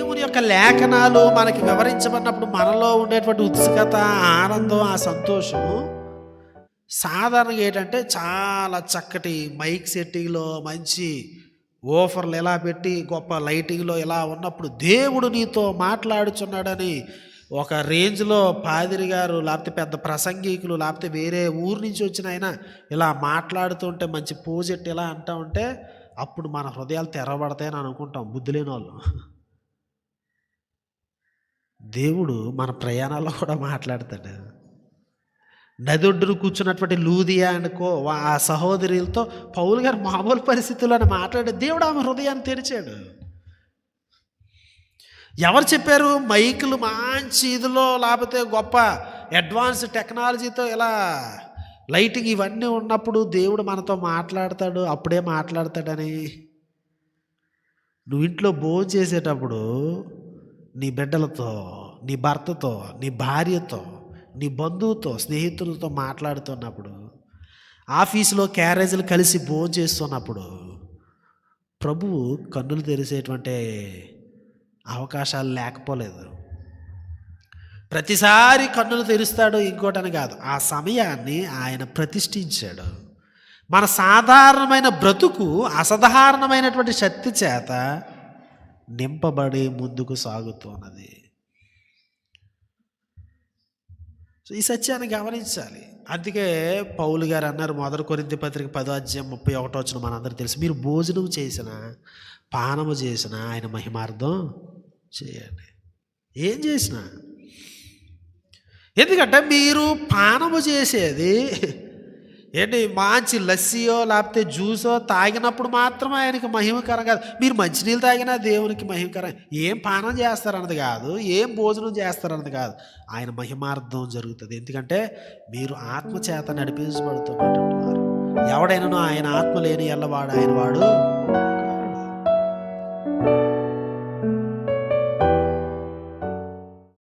దేవుని యొక్క లేఖనాలు మనకి వివరించబడినప్పుడు మనలో ఉండేటువంటి ఉత్సుకత ఆనందం ఆ సంతోషం సాధారణంగా ఏంటంటే చాలా చక్కటి మైక్ సెట్టింగ్లో మంచి ఓఫర్లు ఎలా పెట్టి గొప్ప లైటింగ్లో ఇలా ఉన్నప్పుడు దేవుడు నీతో మాట్లాడుచున్నాడని ఒక రేంజ్లో పాదిరి గారు లేకపోతే పెద్ద ప్రసంగికులు లేకపోతే వేరే ఊరు నుంచి వచ్చిన ఆయన ఇలా మాట్లాడుతుంటే మంచి పూజెట్టి ఇలా అంటా ఉంటే అప్పుడు మన హృదయాలు తెరవబడతాయని అనుకుంటాం బుద్ధి లేని వాళ్ళు దేవుడు మన ప్రయాణాల్లో కూడా మాట్లాడతాడు. నది ఒడ్డును కూర్చున్నటువంటి లూదియా అనుకో వా- ఆ సహోదరులతో పౌలు గారు మామూలు పరిస్థితుల్లో మాట్లాడే దేవుడు ఆమె హృదయాన్ని తెరిచాడు. ఎవరు చెప్పారు? మైకులు మంచి ఇదిలో లేకపోతే గొప్ప అడ్వాన్స్ టెక్నాలజీతో ఇలా లైటింగ్ ఇవన్నీ ఉన్నప్పుడు దేవుడు మనతో మాట్లాడతాడు అప్పుడే మాట్లాడతాడని. నువ్వు ఇంట్లో భోజనం చేసేటప్పుడు నీ బిడ్డలతో నీ భర్తతో నీ భార్యతో నీ బంధువుతో స్నేహితులతో మాట్లాడుతున్నప్పుడు ఆఫీసులో క్యారేజీలు కలిసి భోజనం చేస్తున్నప్పుడు ప్రభువు కన్నులు తెరిసేటువంటి అవకాశాలు లేకపోలేదు. ప్రతిసారి కన్నులు తెరుస్తాడు ఇంకోటని కాదు. ఆ సమయాన్ని ఆయన ప్రతిష్ఠించాడు. మన సాధారణమైన బ్రతుకు అసాధారణమైనటువంటి శక్తి చేత నింపబడి ముందుకు సాగుతున్నది. సో ఈ సత్యాన్ని గమనించాలి. అందుకే పౌలు గారు అన్నారు మొదటి కొరింది పత్రిక పదో అధ్యాయం ముప్పై ఒకటో వచ్చిన మనందరూ తెలుసు. మీరు భోజనం చేసిన పానము చేసిన ఆయన మహిమార్థం చేయండి. ఏం చేసినా? ఎందుకంటే మీరు పానము చేసేది ఏంటి మంచి లస్సీయో లేకపోతే జ్యూసో తాగినప్పుడు మాత్రం ఆయనకి మహిమకరం కాదు మీరు మంచినీళ్ళు తాగినా దేవునికి మహిమకరం ఏం పానం చేస్తారన్నది కాదు ఏం భోజనం చేస్తారన్నది కాదు. ఆయన మహిమార్థం జరుగుతుంది. ఎందుకంటే మీరు ఆత్మ చేత నడిపించబడుతున్నటువంటి వారు. ఎవడైనానో ఆయన ఆత్మ లేని ఎల్లవాడు ఆయన వాడు